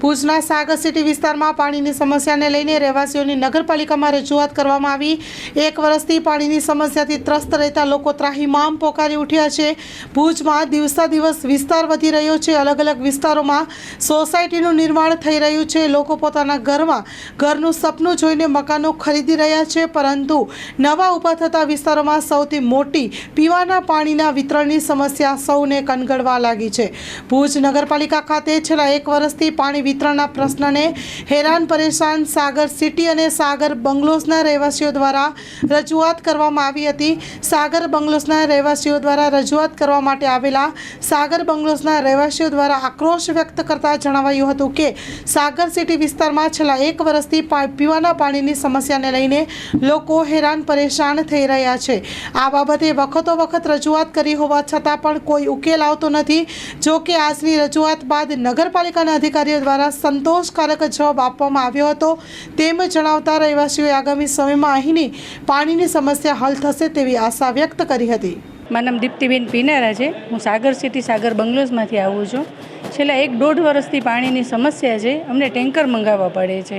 ભુજના સાગર સિટી વિસ્તારમાં પાણીની સમસ્યાને લઈને રહેવાસીઓની નગરપાલિકામાં રજૂઆત કરવામાં આવી. એક વર્ષથી પાણીની સમસ્યાથી ત્રસ્ત રહેતા લોકો ત્રાહિમામ પોકારી ઉઠ્યા છે. ભુજમાં દિવસા દિવસ વિસ્તાર વધી રહ્યો છે. અલગ અલગ વિસ્તારોમાં સોસાયટીનું નિર્માણ થઈ રહ્યું છે. લોકો પોતાના ઘરમાં ઘરનું સપનું જોઈને મકાનો ખરીદી રહ્યા છે. પરંતુ નવા ઊભા થતા વિસ્તારોમાં સૌથી મોટી પીવાના પાણીના વિતરણની સમસ્યા સૌને કનગળવા લાગી છે. ભુજ નગરપાલિકા ખાતે છેલ્લા એક વર્ષથી પાણી વિતરણના પ્રશ્નને હેરાન, પરેશાન સાગર સિટી અને સાગર બંગલોઝના રહેવાસીઓ દ્વારા રજૂઆત કરવામાં આવી હતી. સાગર બંગલોઝના રહેવાસીઓ દ્વારા રજૂઆત કરવા માટે આવેલા સાગર બંગલોઝના રહેવાસીઓ દ્વારા આક્રોશ વ્યક્ત કરતા જણાવાયું હતું કે, સાગર સિટી વિસ્તારમાં છેલ્લા એક વર્ષથી પીવાના પાણીની સમસ્યાને લઈને લોકો હેરાન, પરેશાન થઈ રહ્યા છે. આ બાબતે વખતો વખત રજૂઆત કરી હોવા છતાં પણ કોઈ ઉકેલ આવતો નથી. જો કે આજની રજૂઆત બાદ નગરપાલિકાના અધિકારીઓ દ્વારા સંતોષકારક જવાબ આપવામાં આવ્યો હતો. તેમ જણાવતા રહેવાસીઓએ આગામી સમયમાં અહીંની પાણીની સમસ્યા હલ થશે તેવી આશા વ્યક્ત કરી હતી. મારું નામ દીપ્તિબેન પીનારા છે. હું સાગર સિટી, સાગર બંગલોઝમાંથી આવું છું. છેલ્લા એક દોઢ વર્ષથી પાણીની સમસ્યા છે. અમને ટેન્કર મંગાવવા પડે છે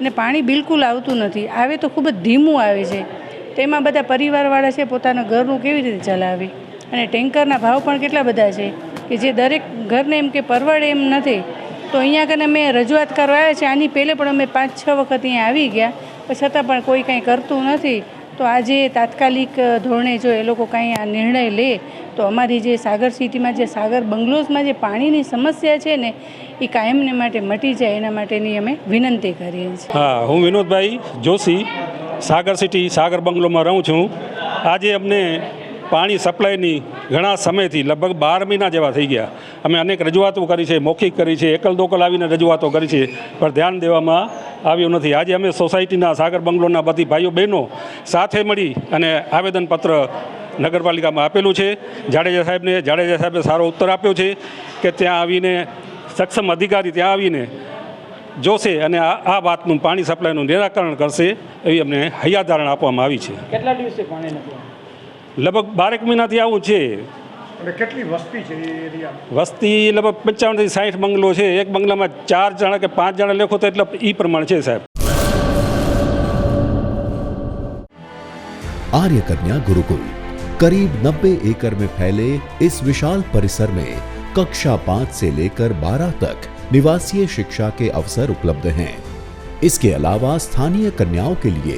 અને પાણી બિલકુલ આવતું નથી. આવે તો ખૂબ જ ધીમું આવે છે. તેમાં બધા પરિવારવાળા છે, પોતાના ઘરનું કેવી રીતે ચલાવે? અને ટેન્કરના ભાવ પણ કેટલા બધા છે? કે જે દરેક ઘરને એમ કે પરવડે એમ નથી. તો અહીંયા આગળ અમે રજૂઆત કરવા આવ્યા છે આની પહેલે પણ અમે પાંચ છ વખત અહીંયા આવી ગયા. છતાં પણ કોઈ કાંઈ કરતું નથી. તો આજે તાત્કાલિક ધોરણે જો એ લોકો કાંઈ આ નિર્ણય લે, તો અમારી જે સાગર સિટીમાં જે સાગર બંગલોઝમાં જે પાણીની સમસ્યા છે ને, એ કાયમને માટે મટી જાય એના માટેની અમે વિનંતી કરીએ છીએ. હા, હું વિનોદભાઈ જોશી, સાગર સિટી, સાગર બંગલોમાં રહું છું. આજે અમને પાણી સપ્લાયની ઘણા સમયથી લગભગ બાર મહિના જેવા થઈ ગયા. અમે અનેક રજૂઆતો કરી છે, મૌખિક કરી છે એકલ દોકલ આવીને રજૂઆતો કરી છે, પણ ધ્યાન દેવામાં આવ્યું નથી. આજે અમે સોસાયટીના સાગર બંગલોના બધી ભાઈઓ બહેનો સાથે મળી અને આવેદનપત્ર નગરપાલિકામાં આપેલું છે. જાડેજા સાહેબને, જાડેજા સાહેબે સારો ઉત્તર આપ્યો છે કે ત્યાં આવીને સક્ષમ અધિકારી ત્યાં આવીને જોશે અને આ વાતનું પાણી સપ્લાયનું નિરાકરણ કરશે એવી અમને હૈયાધારણા આપવામાં આવી છે. કેટલા દિવસે પાણી? લગભગ બારેક મહિનાથી આવું છે અને કેટલી વસ્તી છે એ એરિયામાં વસ્તી લગભગ પંચાવનથી સાઠ બંગલો છે એક બંગલામાં ચાર જણા કે પાંચ જણા લેખો તો એટલે એ પ્રમાણે છે સાહેબ आर्य कन्या गुरुकुल करीब 90 एकड़ में फैले इस विशाल परिसर में कक्षा पाँच से लेकर बारह तक निवासीय शिक्षा के अवसर उपलब्ध हैं इसके अलावा स्थानीय कन्याओं के लिए